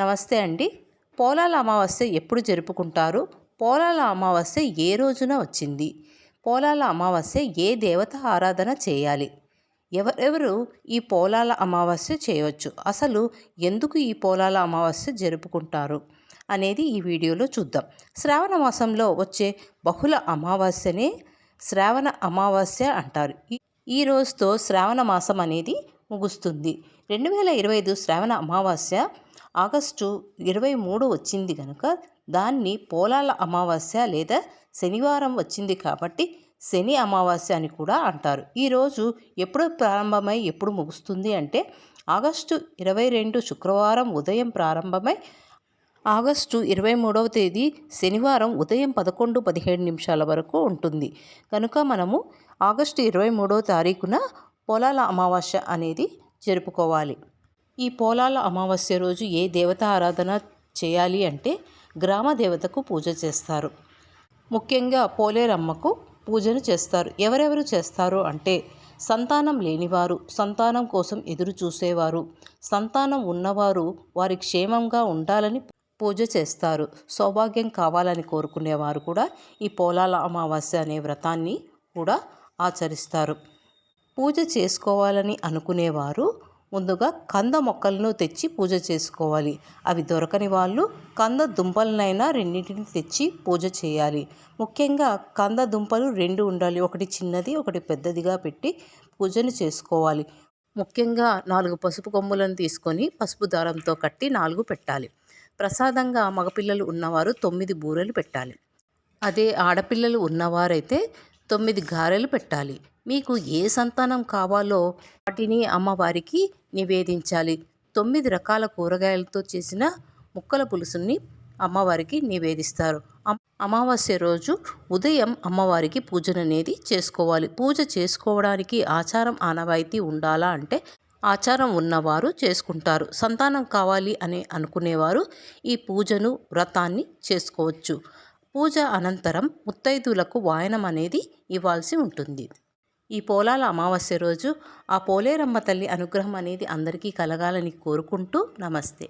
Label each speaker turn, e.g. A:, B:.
A: నమస్తే అండి. పోలాల అమావాస్య ఎప్పుడు జరుపుకుంటారు? పోలాల అమావాస్య ఏ రోజున వచ్చింది? పోలాల అమావాస్య ఏ దేవత ఆరాధన చేయాలి? ఎవరెవరు ఈ పోలాల అమావాస్య చేయవచ్చు? అసలు ఎందుకు ఈ పోలాల అమావాస్య జరుపుకుంటారు? అనేది ఈ వీడియోలో చూద్దాం. శ్రావణ మాసంలో వచ్చే బహుళ అమావాస్యనే శ్రావణ అమావాస్య అంటారు. ఈ- రోజుతో శ్రావణ మాసం అనేది ముగుస్తుంది. రెండు వేల ఇరవై ఐదు శ్రావణ అమావాస్య ఆగస్టు ఇరవై మూడు వచ్చింది కనుక దాన్ని పోలాల అమావాస్య లేదా శనివారం వచ్చింది కాబట్టి శని అమావాస్య అని కూడా అంటారు. ఈరోజు ఎప్పుడు ప్రారంభమై ఎప్పుడు ముగుస్తుంది అంటే ఆగస్టు ఇరవై రెండు శుక్రవారం ఉదయం ప్రారంభమై ఆగస్టు ఇరవై మూడవ తేదీ శనివారం ఉదయం పదకొండు పదిహేడు నిమిషాల వరకు ఉంటుంది. కనుక మనము ఆగస్టు ఇరవై మూడవ తారీఖున పోలాల అమావాస్య అనేది జరుపుకోవాలి. ఈ పోలాల అమావాస్య రోజు ఏ దేవత ఆరాధన చేయాలి అంటే గ్రామ దేవతకు పూజ చేస్తారు. ముఖ్యంగా పోలేరమ్మకు పూజను చేస్తారు. ఎవరెవరు చేస్తారు అంటే సంతానం లేనివారు సంతానం కోసం ఎదురు చూసేవారు సంతానం ఉన్నవారు వారి క్షేమంగా ఉండాలని పూజ చేస్తారు. సౌభాగ్యం కావాలని కోరుకునేవారు కూడా ఈ పోలాల అమావాస్య అనే వ్రతాన్ని కూడా ఆచరిస్తారు. పూజ చేసుకోవాలని అనుకునేవారు ముందుగా కంద మొక్కలను తెచ్చి పూజ చేసుకోవాలి. అవి దొరకని వాళ్ళు కంద దుంపలనైనా రెండింటిని తెచ్చి పూజ చేయాలి. ముఖ్యంగా కంద దుంపలు రెండు ఉండాలి. ఒకటి చిన్నది ఒకటి పెద్దదిగా పెట్టి పూజను చేసుకోవాలి. ముఖ్యంగా నాలుగు పసుపు కొమ్ములను తీసుకొని పసుపు దారంతో కట్టి నాలుగు పెట్టాలి. ప్రసాదంగా మగపిల్లలు ఉన్నవారు తొమ్మిది బూరెలు పెట్టాలి. అదే ఆడపిల్లలు ఉన్నవారైతే తొమ్మిది గారెలు పెట్టాలి. మీకు ఏ సంతానం కావాలో వాటిని అమ్మవారికి నివేదించాలి. తొమ్మిది రకాల కూరగాయలతో చేసిన ముక్కల పులుసుని అమ్మవారికి నివేదిస్తారు. అమావాస్య రోజు ఉదయం అమ్మవారికి పూజను అనేది చేసుకోవాలి. పూజ చేసుకోవడానికి ఆచారం ఆనవాయితీ ఉండాలా అంటే ఆచారం ఉన్నవారు చేసుకుంటారు. సంతానం కావాలి అని అనుకునేవారు ఈ పూజను వ్రతాన్ని చేసుకోవచ్చు. పూజ అనంతరం ముత్తైదులకు వాయనం అనేది ఇవ్వాల్సి ఉంటుంది. ఈ పోలాల అమావాస్య రోజు ఆ పోలేరమ్మ తల్లి అనుగ్రహం అనేది అందరికీ కలగాలని కోరుకుంటూ నమస్తే.